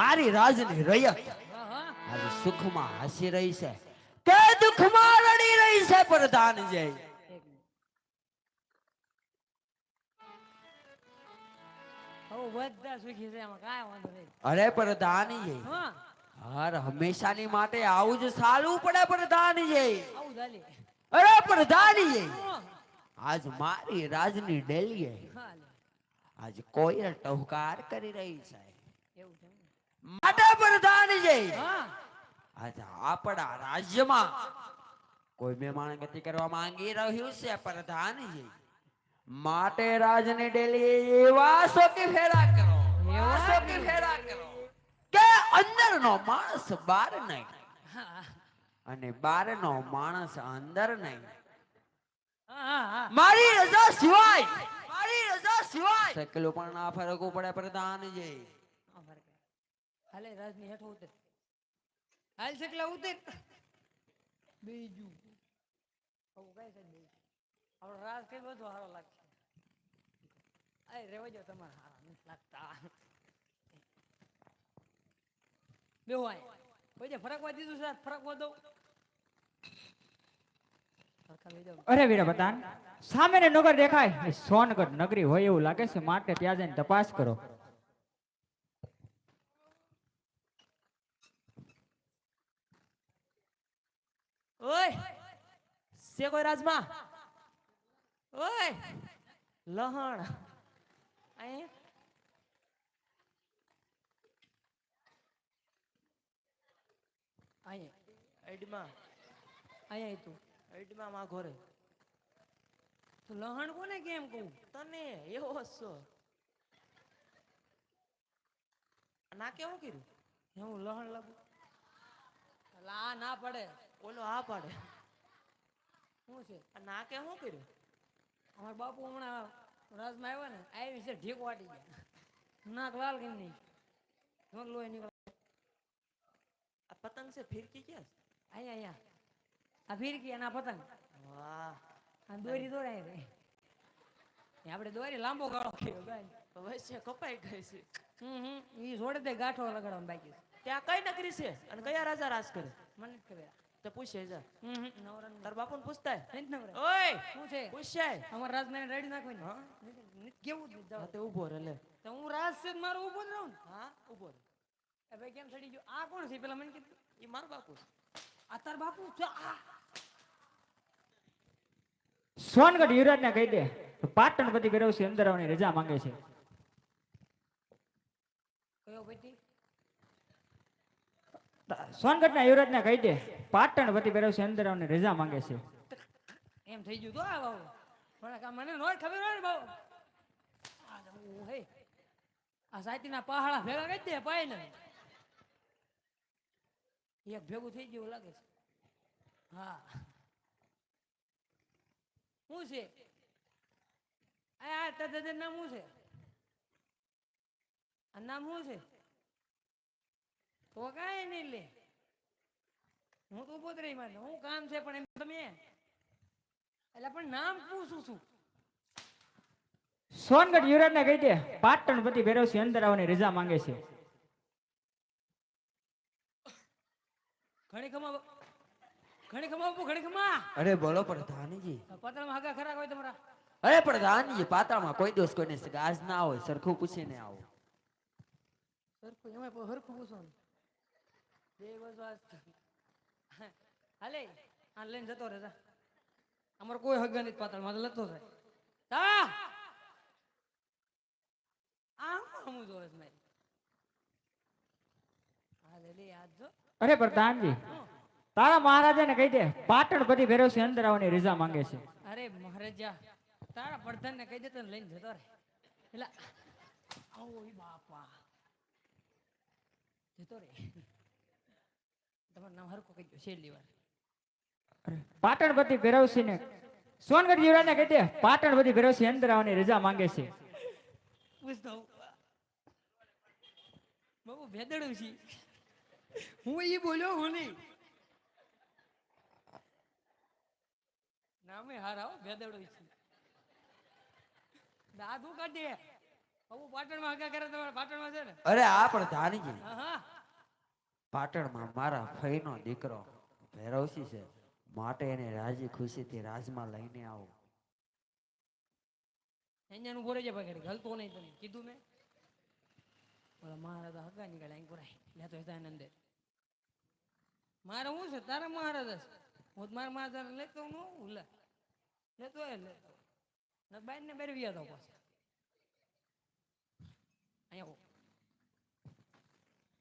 મારી રાજની રયત. હા સુખમાં હસી રહી છે. કે દુઃખમાં રડી રહી છે વાંધો નહીં. અરે પ્રધાનજી હા. હર હંમેશાની માટે આવું જ સારું પડે પ્રધાન જય અરે પ્રધાનજી હા, આજ મારી રાજની ડેલીએ આજ કોઈ ટહુકાર કરી રહી છે? માટે આપણા રાજ્યમાં કોઈ મહેમાન ગતિ કરવા માંગી રહ્યું છે પ્રધાનજી માટે રાજની ડેલી એવા શોકી ફેરા કરો એવા શોકી ફેરા કરો કે અંદરનો માણસ બહાર નહીં. અને બહારનો માણસ અંદર નહીં. મારી રજા સિવાય મારી રજા સિવાય. સકલો પણ ના ફરક પડે પ્રધાનજી. હાલે રાજની હેઠો ઉતર. હાલ શકલા ઉતર. બીજું. આવું કઈ છે બીજું. આપણો રાજ કઈ બધું સારો લાગશે. અરે રેવા જાવ તમારે. સારા નથી લાગતા. બેહો આય. કોઈ ફરકવા દીધું છે? ફરકવા દઉં. અરે વીરબતાન સામે નગર દેખાય. સોનગઢ નગરી હોય એવું લાગે છે. માટે ત્યાં જઈને તપાસ કરો. ઓય સે કોઈ રાજમાં? ઓય, લહણ. લહણ કોને કેમ કહું? તને, એવો હસો ના કેવું કર્યું? હું લહણ લાગુ આ ના પડે. ઓલો આ પાડે. શું છે? ના કે શું કર્યું? અમારા બાપુ હમણાં રાજમાં આવ્યા ને આવી છે ઢીક વાટી ગયા. નાક લાલ કેમ નહીં નોક લોહી નીકળે. આ પતંગ છે ફિરકી ક્યાં છે? અહીંયા અહીંયા. આ ફીરકી અને આ પતંગ. વાહ. આ દોરી દોરાય છે. આપણે દોરી લાંબો ગાળો કર્યો ભાઈ. વચ્ચે કપાઈ ગઈ છે. હમ હમ. ઈ જોડે ગાંઠો લગાડવાનું બાકી છે. ત્યાં કઈ નગરી છે? અને કયા રાજા રાજ કરે? મને ખબર. તો પૂછે જા તાર બાપુ ને પૂછતા ઓય! શું છે? પૂછાય અમારા રાજમાં રેડી નાખો ને કેવું હા તે ઊભો રે લે. તો હું રાજ છે મારો મારું ઊભો જ રહું ને? હા ઊભો રે હવે કેમ સડી ગયો? આ કોણ છે? પેલા મને કીધું. એ મારો બાપુ છે. આ તાર બાપુ? છે આ. સોનગઢ યુવરાજને કહી દે પાટણ પતિ બધી છે અંદર આવવાની રજા માંગે છે. કયો ના યુવરાજ ને કહી દે પાટણ બધી છે, અંદર અને રજા માંગે છે. એમ થઈ ગયું તો આ બાબુ પણ મને નો ખબર હોય ને બાબુ હે આ સાતીના પહાડા ભેગા કરી દે પાય ને એક ભેગું થઈ ગયું લાગે છે. હા. શું છે? આ તદ્દન નામ શું છે? આ શું છે? તો કાંઈ નહીં લે. હું તો ઊભો જ રહી મારે. હું કામ છે પણ એમ તમે? એટલે પણ નામ પૂછું છું. સોનગઢ યુવરાજને કહી દે પાટણ પતિ ભેરવસી અંદર આવવાની રજા માંગે છે. ઘણી ખમા ઘણી ખમા ઘણી ખમા? અરે બોલો પ્રધાનજી. પતળમાં હાગા ખરા હોય તમારા? અરે પ્રધાનજી પાતાળમાં કોઈ દોષ કોઈને ગાજ ના હોય સરખું પૂછીને આવો. સરખું એમાં સરખું પૂછો ને બે હાલે. આ લઈને જતો રહે જા. અમારો કોઈ હગા નથી પાતળમાં લતો થાય તા આમ હું જોવે છે મારી. હાલે લે આજ જો. અરે પ્રધાનજી તારા મહારાજાને કહી દે પાટણ બધી ભેરવસી અંદર આવવાની રજા માંગે છે. અરે મહારાજા તારા પ્રધાન ને કહી દેતો ને લઈને જતો રે એટલે આવો બાપા. જતો રે તમારું નામ હરકો કહી દો છેલ્લી વાર. પાટણ બધી ભેરવસી ને સોનગઢ યુવરાજને કહી દે પાટણ બધી ભેરવસી અંદર આવવાની રજા માંગે છે. બહુ બાબુ ભેદડું છે. હું ઈ બોલ્યો હું નહીં. નામે હારા હો ભેદડું છે. તું કાઢી દે બહુ પાટણમાં હગા કરે તમારે પાટણમાં છે ને? અરે આ પ્રધાનજી હા હા. પાટણમાં મારા ફઈનો દીકરો ભૈરવસી છે. માટે એને રાજી ખુશીથી રાજમાં લઈને આવો. એનું ઊભો છે ભાઈ ગલતો નહીં તને કીધું મેં? બોલા મહારાજા હગા નીકળ્યા અહીં પુરાય લેતો હતા આનંદે મારે હું છે? તારા મહારાજા છે? હું તો મારા મહારાજા લેતો હું લે. લેતો એ લેતો ને બાઈ ને બેરવી હતો પાછા. અહીંયા.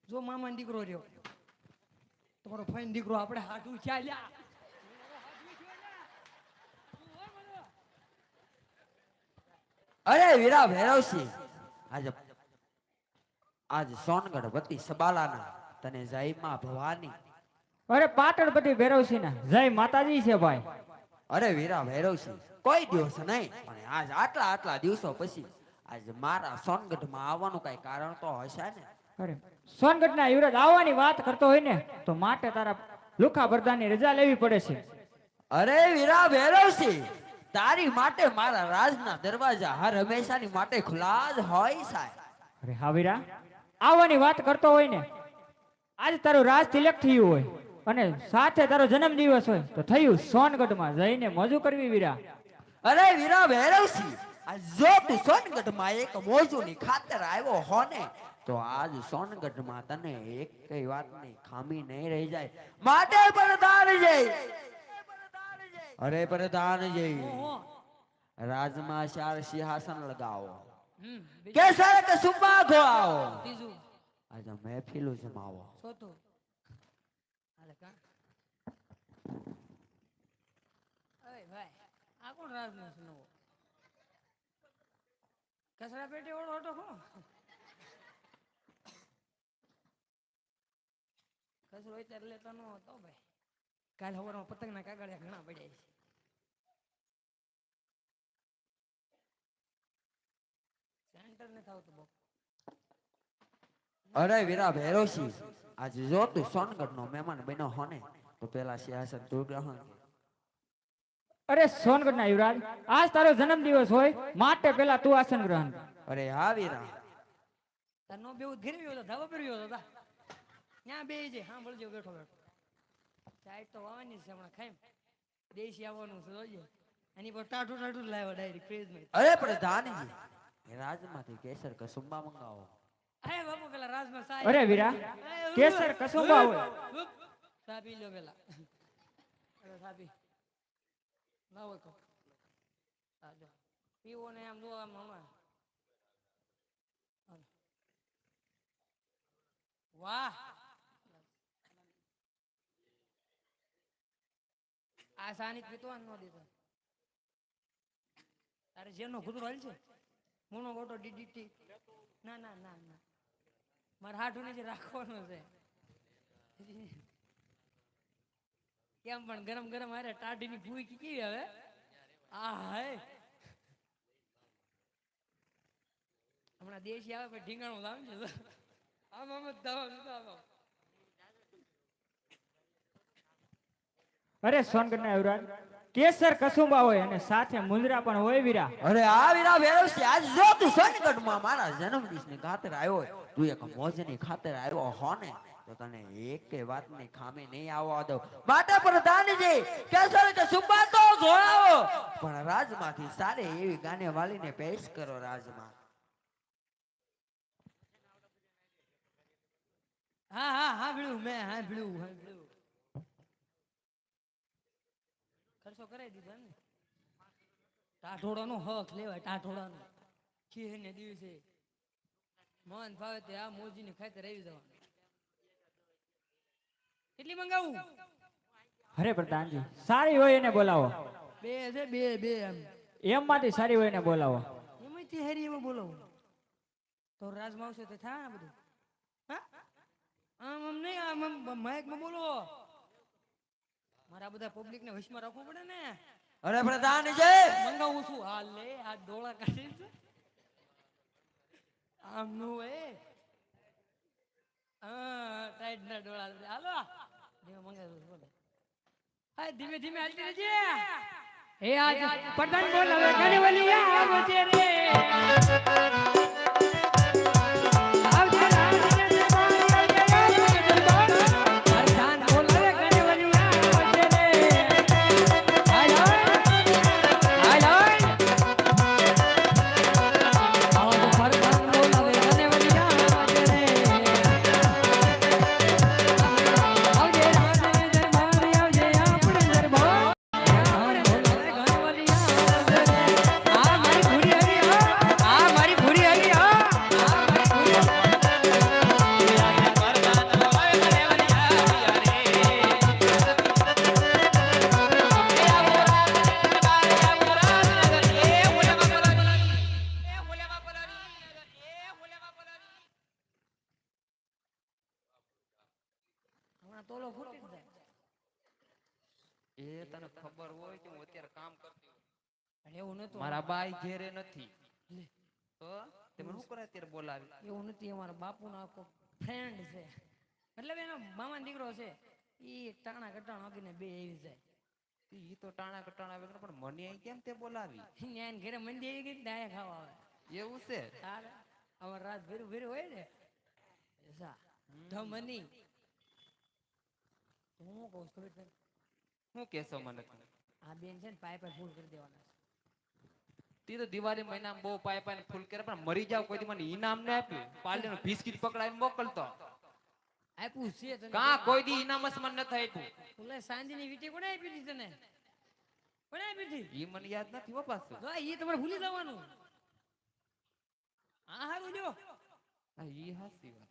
જો મામા દીકરો રહ્યો. તમારો ફાઈન દીકરો આપણે હાટું ચાલ્યા. અરે વીરા ભૈરવસિંહ આજે આજ સોનગઢ વતી સબાલાના તને જયમાં ભવાની. અરે પાટણ બધી ભેરવસી ના જય માતાજી છે ભાઈ. અરે વીરા ભૈરવસિંહ કોઈ દિવસ નહીં પણ આજ આટલા આટલા દિવસો પછી આજ મારા સોનગઢમાં આવવાનું કઈ કારણ તો હશે ને? અરે સોનગઢના યુવરાજ આવવાની વાત કરતો હોય ને તો માટે તારા લુખા બરદાની રજા લેવી પડે છે. અરે વીરા ભૈરવસિંહ તારી માટે મારા રાજના દરવાજા હર હંમેશાની માટે ખુલ્લા જ હોય સાહેબ. અરે હા વીરા આવવાની વાત કરતો હોય ને આજ તારું રાજ તિલક થયું હોય અને સાથે તારો જન્મ દિવસ હોય તો થયું સોનગઢમાં જઈને મોજું કરવી વીરા. અરે વીરા ભૈરવસિંહ આ જો તું સોનગઢમાં એક મોજુની ખાતર આવ્યો હો ને તો આજ સોનગઢમાં તને એક કઈ વાતની ખામી નહીં રહી જાય. માટે પ્રધાન જય. અરે પ્રધાન જઈ રાજમાં ચાર સિંહાસન લગાવો. કેસર કે સુપા ઘોળાવો ત્રીજું? આજે મહેફિલો જમાવો. ચોથું? હાલે કા? ભાઈ આ કોણ રાજનો નવો? કચરા પેટી વાળો હતો કોણ? કચરો એટલે લેતો ન હતો ભાઈ. કાલ સવારમાં પતંગના કાગળિયા ઘણા પડ્યા છે. સેન્ટર નથી આવતું બહુ. અરે વીરા ભૈરવસિંહ આજે જો તું સોનગઢ નો મહેમાન બન્યો હોને તો પેલા સિંહાસન તું ગ્રહણ. અરે સોનગઢના યુવરાજ આજ તારો જન્મ દિવસ હોય માટે પેલા તું આસન ગ્રહણ અરે હા વીરા. તનો નો બેવું ઘેરવ્યો હતો ધાબા પર હતો તા ત્યાં બે જે હા બોલજો બેઠો બેઠો. ચાય તો વાવાની છે હમણાં ખાઈ દેશી આવવાનું છે જોજે. એની પર ટાટું ટાટું લાવ્યો ડાયરેક્ટ ફ્રીજમાં. અરે પ્રધાનજી રાજમાંથી કેસર કસુંબા મંગાવો. અરે બાપુ પેલા રાજમાં સાહેબ. અરે વીરા કેસર કસુંબા હોય. સાબી લો પેલા. અરે સાબી ના હોય તો. આજો પીવો ને આમ જો આમ હમણાં. વાહ. આ સાનિક પીતો ન દીધો. તારે જેનો કૂતરો હાલ છે? મોનો ગોટો ડીડીટી ના ના ના ના. મારે હાટું નીચે રાખવાનો છે. કેમ પણ ગરમ ગરમ હારે ટાઢીની ભૂઈ કેવી હવે? આ હાય. હમણાં દેશી આવે પછી ઢીંગાણું લાવ છે. આમ આમ જ દાવા. અરે સોનગઢના યુવરાજ કેસર કસુંબા હોય અને સાથે મુંદરા પણ હોય વીરા. અરે આ વીરા ભૈરવસિંહ આજ જો તું સોનગઢમાં મારા જન્મદિવસની ખાતર આવ્યો તું એક મોજની ખાતર આવ્યો હો ને તો તને એક વાતની ખામી નહીં આવવા દો માટે પ્રધાનજી કેસર કે સુબા તો જોડાવો. પણ રાજમાંથી સારી એવી ગાને વાલીને પેશ કરો રાજમાં. હા હા હા ભીડું મેં હા ભીડું હા ભીડું. ખર્ચો કરાવી દીધો એમ ને ટાઢોડાનો હક લેવાય ટાઢોડાનો ખીર ને દિવસે મન ફાવે તે આ મોજીની ખાતર આવી જવાનું. કેટલી મંગાવું? અરે પ્રધાનજી સારી હોય એને બોલાવો. બે છે બે બે એમ. એમમાંથી સારી હોય એને બોલાવો. એમાંથી હેરી એમાં બોલાવો. તો રાજમાં આવશે તો થાય ને બધું. હા? આમ આમ નહીં આમ આમ માઇકમાં બોલો મારા બધા પબ્લિક ને વશમાં રાખવું પડે ને. અરે પ્રધાનજી મંગાવું છું. હાલ લે આ ડોળા કાઢી આમ નું એ. હા ટાઈટ ના ડોળા હાલો. ધીમે મંગાવું બોલે. હા ધીમે ધીમે હાલતી રહેજે. હે આજ પતંગ બોલાવે કનવલિયા આવજે રે. તોલો ફૂટી જાય. એ તને ખબર હોય કે હું અત્યારે કામ કરતી હોઉં. એવું નતું મારા બાઈ ઘેરે નથી. તો તમે શું કરે અત્યારે બોલાવી? એવું નથી અમારા બાપુનો આખો ફ્રેન્ડ છે. મતલબ એનો મામા દીકરો છે એ ટાણા કટાણ આપીને બે આવી જાય. ઈ તો ટાણા કટાણા આવે પણ મને અહીં કેમ તે બોલાવી? ન્યા એને ઘરે મંદી આવી ગઈ દાયા ખાવા આવે. એવું છે? તારે અમાર રાત ભેરું ભેરું હોય ને ધમની. હું કહું છું ખબર તને? શું કેશો મને? આ બેન છે ને પાઇપ ફૂલ કરી દેવાના તે તો દિવાળી મહિનામાં બહુ પાય પાય ફૂલ કરે પણ મરી જાવ કોઈ દી મને ઈનામ ન આપ્યું પાર્લેનું બિસ્કિટ પકડાઈને મોકલતો. આપ્યું છે તને કા કોઈ દી ઈનામ જ મને નથી આપ્યું? ઓલે સાંજની વીટી કોને આપી દીધી તને? કોને આપી દીધી ઈ મને યાદ નથી હો પાછું. જો એ તમારે ભૂલી જવાનું. હા હારું જો. આ ઈ હાસી વાત.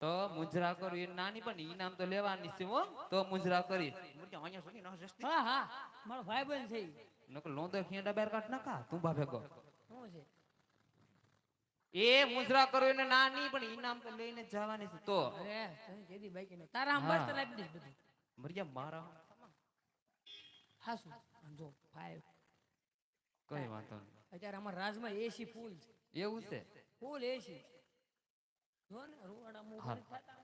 તો મુજરા કરું એ નાની પણ ઈનામ તો લેવાની છે હો. તો મુજરા કરી. અહીંયા સુધી ન જસ્તી હા હા. મારો ભાઈ બન છે ઈ. નકર લોંદો ખીંડા બેર કાઢ નાખા તું ભેગો. શું છે? એ મુજરા કરો એને નાની પણ ઈનામ તો લઈને જવાની છે તો. અરે તને કેદી બાઈક ને તારા આમ બસ આપી દઈશ બધું. મરિયા મારા હાસુ. જો ફાઈવ કઈ વાંધો નહીં. અત્યારે અમારા રાજમાં એસી ફૂલ છે. એવું છે? ફૂલ એસી જો ને રૂવાડા મું હા. ઉપર થતા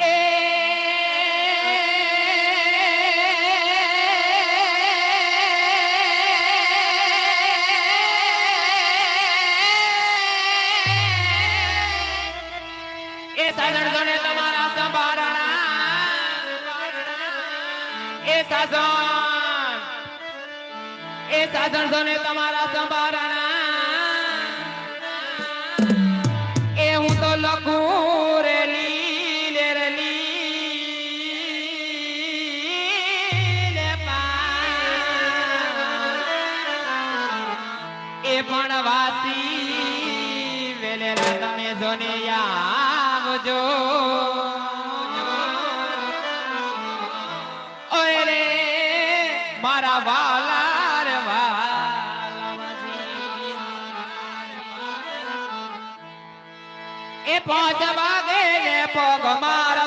એ એ સાધન જોને તમારા સંભારણા પગ મારા.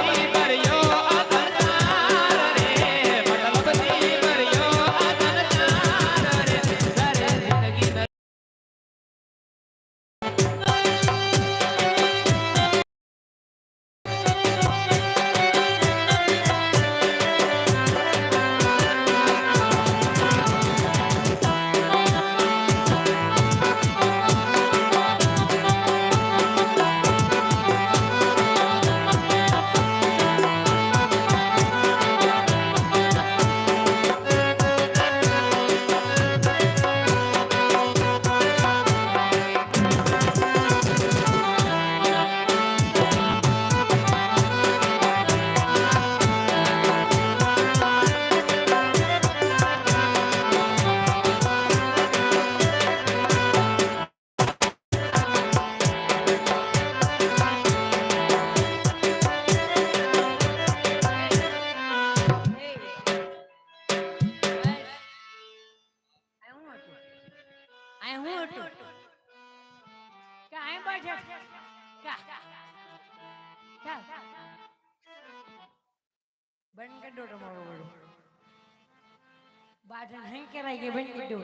Happy everybody! બાજન હંગ કરાઈ ગઈ કરી દો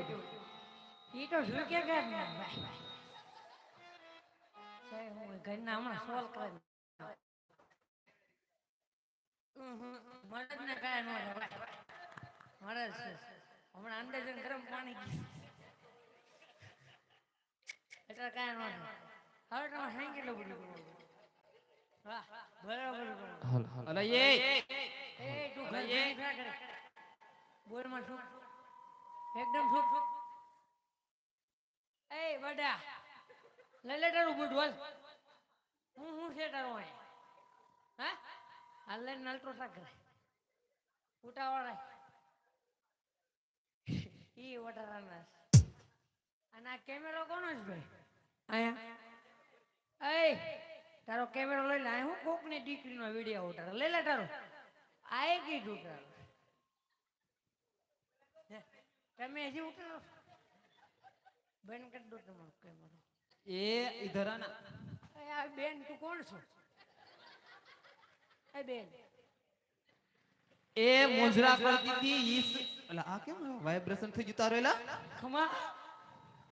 ઈ તો શું કે કર ના ભાઈ? ઘરના હમણાં સોલ કરી મરદ ને કાંઈ ન મરદ છે. હમણાં અંદર જઈને ગરમ પાણી એટલે કાંઈ ન હવે તમે સાંઈ કેટલું બધું. બરાબર એ એ તું ઘર થા શું? એકદમ શું? એ બડા લઈ લે હું હું છે તારું અહીં? હા? લઈને નલટો શા કરે. ઉટાવાળા અને આ કેમેરો કોનો છે ભાઈ? અહીંયા. એ, તારો કેમેરો લઈ લે હું કોકની દીકરીનો વીડિયો ઉતારો. લઈ લે તારો. આ કીધું તારું હે, તમે હજી ઉઠો. બેન કરી દો તમારો એ ઇધર એ આ બેન તું કોણ છો? એ બેન. એ મોજરા કરતી હતી ઈ સ- આ કેમ વાઇબ્રેશન થઈ જતા રહેલા? ખમા.